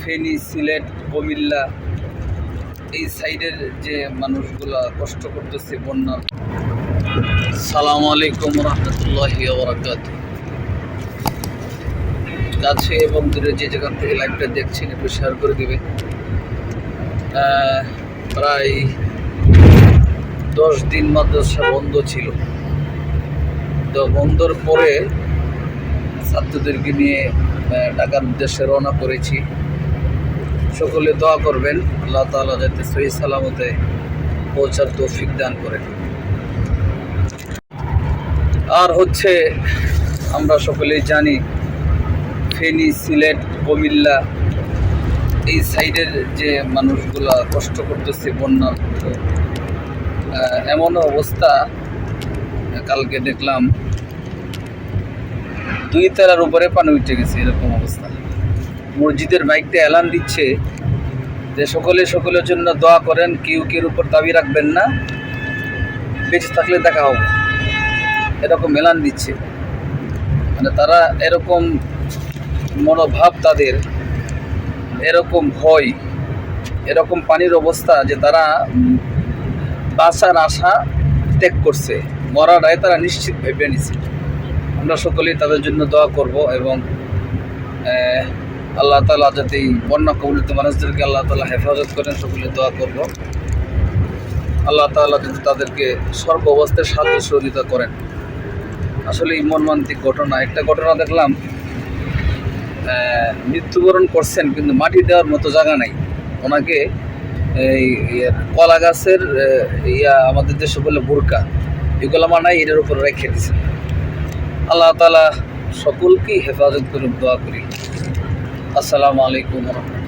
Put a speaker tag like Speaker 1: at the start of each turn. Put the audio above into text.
Speaker 1: ফেনী সিলেট কুমিল্লা, এই সাইডের যে মানুষগুলা কষ্ট করতেছে বন্যা। সালাম আলাইকুম রহমতুল্লাহ বরাকাত কাছে এবং দূরে যে যেখান থেকে লাইভটা দেখছেন, একটু শেয়ার করে দেবে প্রায় দশ দিন মাদ্রাসা বন্ধ ছিল। তো বন্ধর পরে ছাত্রদেরকে নিয়ে ঢাকার উদ্দেশ্যে রওনা করেছি। সকলে দোয়া করবেন, আল্লাহ তাআলা যাতে সহি সালামতে পৌঁছার তৌফিক দান করেন আর হচ্ছে, আমরা সকলেই জানি, ফেনী, সিলেট, কুমিল্লা, এই সাইডের যে মানুষগুলা কষ্ট করতেছে বন্যা এমন অবস্থা, কালকে দেখলাম দুই তারার উপরে পানি উঠে গেছে এরকম অবস্থা। মসজিদের বাইকটা এলান দিচ্ছে যে সকলে সকলের জন্য দোয়া করেন, কেউ কেউ উপর দাবি রাখবেন না। বেঁচে থাকলে দেখা হবে। এরকম এলান দিচ্ছে। মানে তারা এরকম মনোভাব তাদের, এরকম ভয়, এরকম পানির অবস্থা যে তারা বাঁচার আশা ত্যাগ করছে। রায় তারা নিশ্চিত ভেবে নিছে আমরা সকলেই তাদের জন্য দোয়া করব এবং আল্লাহ তালা যাতে এই বন্যা কবলিত মানুষদেরকে আল্লাহ তালা হেফাজত করেন, সকলে দোয়া করব। আল্লাহ তাআলা যাতে তাদেরকে সর্ব অবস্থায় সাহায্য সহযোগিতা করেন। আসলে এই মর্মান্তিক ঘটনা, একটা ঘটনা দেখলাম মৃত্যুবরণ করছেন, কিন্তু মাটি দেওয়ার মতো জায়গা নাই। ওনাকে এই কলা গাছের ইয়া, আমাদের দেশে বলে বোরকা। এগুলো মানায় এটার উপর রেখে দিছে আল্লাহ তালা সকলকেই হেফাজত করুক দোয়া করি। আসসালামু আলাইকুম রহমতুল্লাহ।